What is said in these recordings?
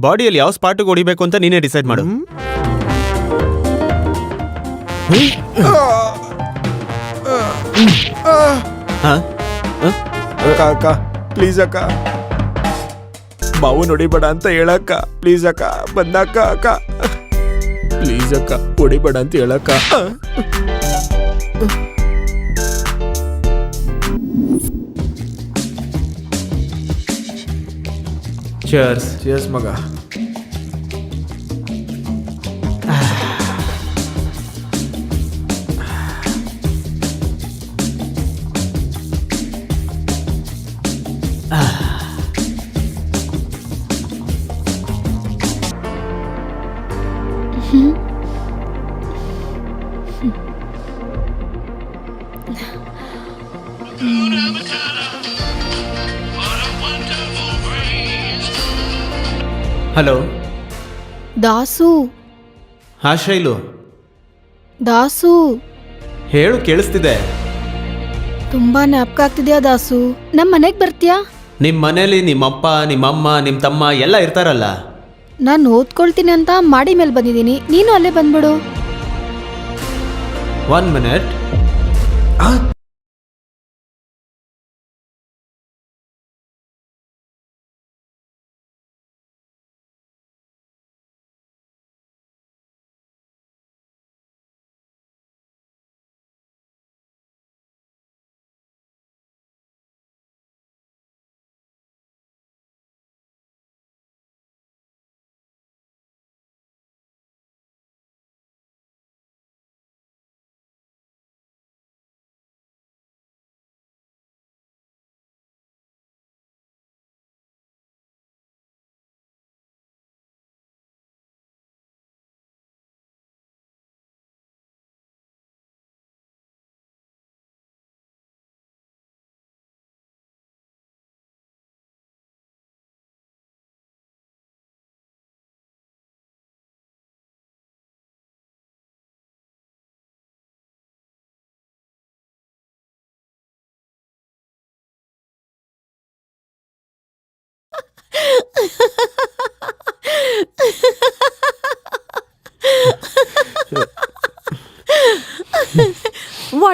ಬಾಡಿಯಲ್ಲಿ ಯಾವ ಸ್ಪಾಟಿಗೆ ಹೊಡಿಬೇಕು ಅಂತ ನೀನೇ ಡಿಸೈಡ್ ಮಾಡು. ಹಾ? ಅಕ್ಕ ಅಕ್ಕ ಪ್ಲೀಸ್ ಅಕ್ಕ. ಬಾವು ನೋಡಿಬೇಡ ಅಂತ ಹೇಳಕ್ಕ. ಪ್ಲೀಸ್ ಅಕ್ಕ ಬಂದಕ್ಕ ಅಕ್ಕ. ಪ್ಲೀಸ್ ಅಕ್ಕ ಹೊಡಿಬೇಡ ಅಂತ ಹೇಳಕ್ಕ. ಚರ್ಸ್ ಚಿಯರ್ಸ್ ಮಗ Hello. Dasu. ಹಾ ಶೈಲು. ದಾಸು. ಹೇಳು ಕೇಳಿಸ್ತಿದೆ. ತುಂಬಾ ಜ್ಞಾಪಕ ಆಗ್ತಿದ್ಯಾ ದಾಸು? ನಮ್ ಮನೆಗ್ ಬರ್ತೀಯಾ? ನಿಮ್ಮ ಮನೇಲಿ ನಿಮ್ಮಪ್ಪ ನಿಮ್ಮಮ್ಮ ನಿಮ್ಮ ತಮ್ಮ ಎಲ್ಲ ಇರ್ತಾರಲ್ಲ? ನಾನು ಓದ್ಕೊಳ್ತೀನಿ ಅಂತ ಮಾಡಿ ಮೇಲೆ ಬಂದಿದ್ದೀನಿ. ನೀನು ಅಲ್ಲೇ ಬಂದ್ಬಿಡು. One minute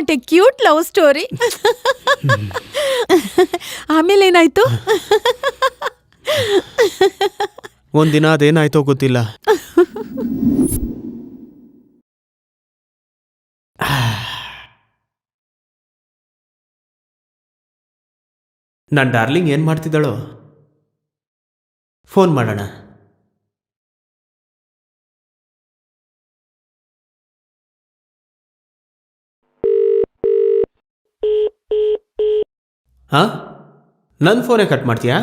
what a cute love story ಆಮೇಲೆ ಏನಾಯ್ತು? ಒಂದಿನ ಅದೇನಾಯ್ತೋ ಗೊತ್ತಿಲ್ಲ. ನನ್ನ ಡಾರ್ಲಿಂಗ್ ಏನು ಮಾಡ್ತಿದ್ದಾಳೋ? ಫೋನ್ ಮಾಡೋಣ. ಹಾ? ನನ್ನ ಫೋನೇ ಕಟ್ ಮಾಡ್ತೀಯಾ?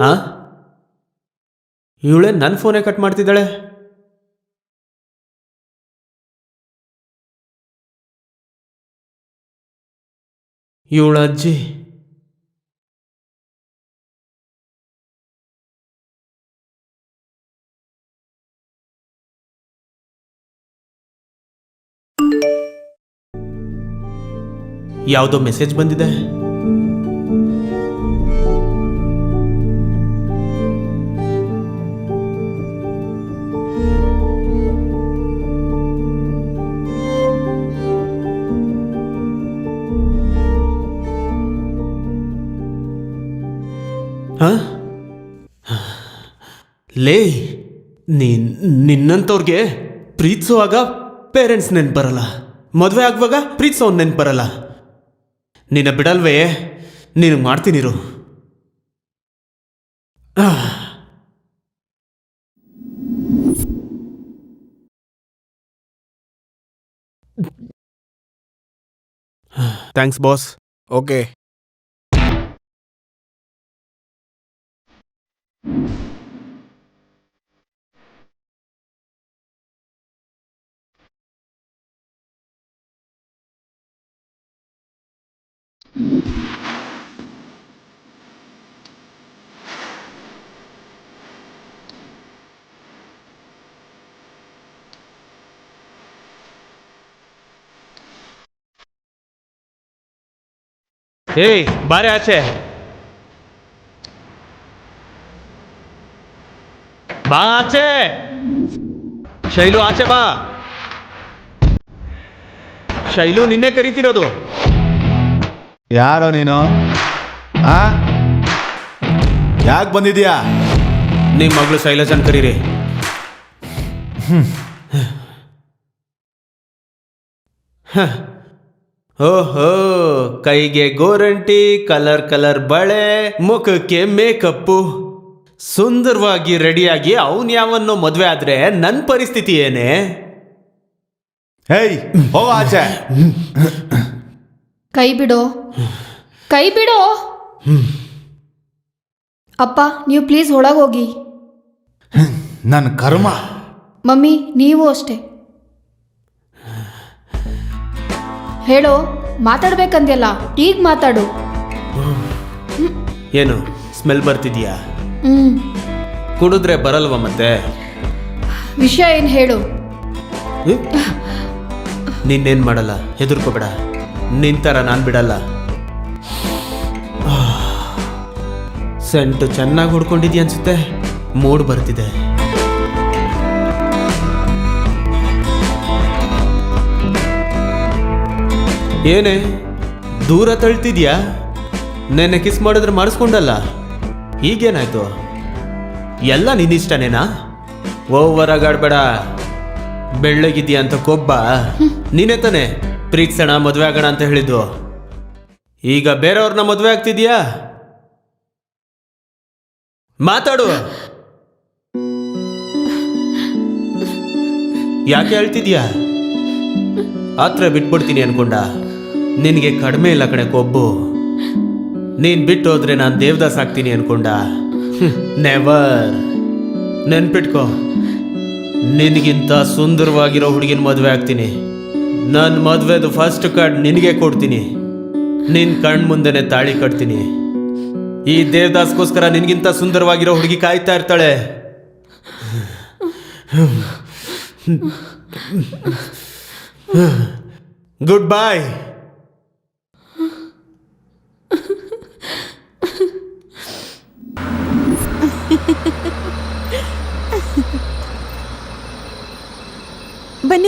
ಹಾ? ಇವಳೆ ನನ್ನ ಫೋನೇ ಕಟ್ ಮಾಡ್ತಿದ್ದಾಳೆ? ಇವಳ ಅಜ್ಜಿ. ಯಾವುದೋ ಮೆಸೇಜ್ ಬಂದಿದೆ? ಲೇ ನೀನ್ ನಿನ್ನಂಥವ್ರಿಗೆ ಪ್ರೀತಿಸುವಾಗ ಪೇರೆಂಟ್ಸ್ ನೆನ್ಪು ಬರಲ್ಲ. ಮದುವೆ ಆಗುವಾಗ ಪ್ರೀತಿಸೋನ್ ನೆನ್ಪು ಬರಲ್ಲ. ನಿನ್ನ ಬಿಡಲ್ವೇ? ನೀನು ಮಾಡ್ತೀನಿರು ಥ್ಯಾಂಕ್ಸ್ ಬಾಸ್ ಓಕೆ এই বাইরে আছে। ಬಾ ಆಚೆ ಶೈಲು ಆಚೆ ಬಾ ಶೈಲು ನಿನ್ನೆ ಕರಿತಿರೋದು ಯಾರೋ ನೀನು? ಆ? ಯಾಕೆ ಬಂದಿದ್ಯಾ? ನಿಮ್ಮ ಮಗಳು ಶೈಲಜನ್ ಕರೀರಿ. ಹ. ಓಹೋ ಕೈಗೆ ಗೋರಂಟಿ ಕಲರ್ ಕಲರ್ ಬಳೆ ಮುಖಕ್ಕೆ ಮೇಕಪ್ಪು. ಸುಂದರವಾಗಿ ರೆಡಿಯಾಗಿ ಅವನ್ ಯಾವನ್ನೋ ಮದ್ವೆ ಆದ್ರೆ ನನ್ನ ಪರಿಸ್ಥಿತಿ ಏನೇ? ಹೇಯ್ ಹೋಗ ಆಚೆ. ಕೈ ಬಿಡೋ. ಕೈ ಬಿಡೋ. ಅಪ್ಪ ನೀವು ಪ್ಲೀಸ್ ಒಳಗೋಗಿ. ನನ್ನ ಕರ್ಮ. ಮಮ್ಮಿ ನೀವು ಅಷ್ಟೇ. ಹೇಳೋ ಮಾತಾಡ್ಬೇಕಂದ್ಯಲ್ಲ ಈಗ ಮಾತಾಡು. ಏನು ಸ್ಮೆಲ್ ಬರ್ತಿದ್ಯಾ? ಹ್ಮ್. ಕುಡಿದ್ರೆ ಬರಲ್ವ ಮತ್ತೆ? ವಿಷಯ ಏನು ಹೇಳು? ನಿನ್ನೇನ್ ಮಾಡಲ್ಲ? ಹೆದರ್ಕೋಬೇಡ. ನಿಂತರ ನಾನು ಬಿಡಲ್ಲ. ಸೆಂಟು ಚೆನ್ನಾಗಿ ಹುಡ್ಕೊಂಡಿದ್ಯ ಅನ್ಸುತ್ತೆ? ಮೂಡ್ ಬರ್ತಿದೆ. ಏನೇ ದೂರ ತಳ್ತಿದ್ಯಾ? ನೆನ್ನೆ ಕಿಸ್ ಮಾಡಿದ್ರೆ ಮಾಡಿಸ್ಕೊಂಡಲ್ಲ? ಈಗೇನಾಯ್ತು ಎಲ್ಲ ನಿನ್ನಿಷ್ಟನೇನಾ ಓವರ್ ಆಗಾಡ್ಬೇಡ ಬೆಳ್ಳಗಿದ್ಯಾ ಅಂತ ಕೊಬ್ಬ. ನೀನೇ ತಾನೆ ಪ್ರೀತ್ಸಣ, ಮದುವೆ ಆಗೋಣ ಅಂತ ಹೇಳಿದ್ದು. ಈಗ ಬೇರೆಯವ್ರನ್ನ ಮದುವೆ ಆಗ್ತಿದ್ಯಾ ಮಾತಾಡು. ಯಾಕೆ ಹೇಳ್ತಿದ್ಯಾ ಆತ್ರ ಬಿಟ್ಬಿಡ್ತೀನಿ ಅನ್ಕೊಂಡ. ನಿನಗೆ ಕಡಿಮೆ ಇಲ್ಲ ಕಣೆ ಕೊಬ್ಬು. ನೀನ್ ಬಿಟ್ಟು ಹೋದ್ರೆ ನಾನು ದೇವದಾಸ್ ಆಗ್ತೀನಿ ಅನ್ಕೊಂಡ? ನೆವರ್ ನೆನ್ಪಿಟ್ಕೋ. ನಿನಗಿಂತ ಸುಂದರವಾಗಿರೋ ಹುಡುಗಿನ ಮದುವೆ ಆಗ್ತೀನಿ. ನನ್ನ ಮದುವೆದು ಫಸ್ಟ್ ಕಾರ್ಡ್ ನಿನಗೆ ಕೊಡ್ತೀನಿ. ನಿನ್ ಕಣ್ ಮುಂದೆನೆ ತಾಳಿ ಕಟ್ತೀನಿ. ಈ ದೇವದಾಸ್ಗೋಸ್ಕರ ನಿನಗಿಂತ ಸುಂದರವಾಗಿರೋ ಹುಡುಗಿ ಕಾಯ್ತಾ ಇರ್ತಾಳೆ. ಗುಡ್ ಬಾಯ್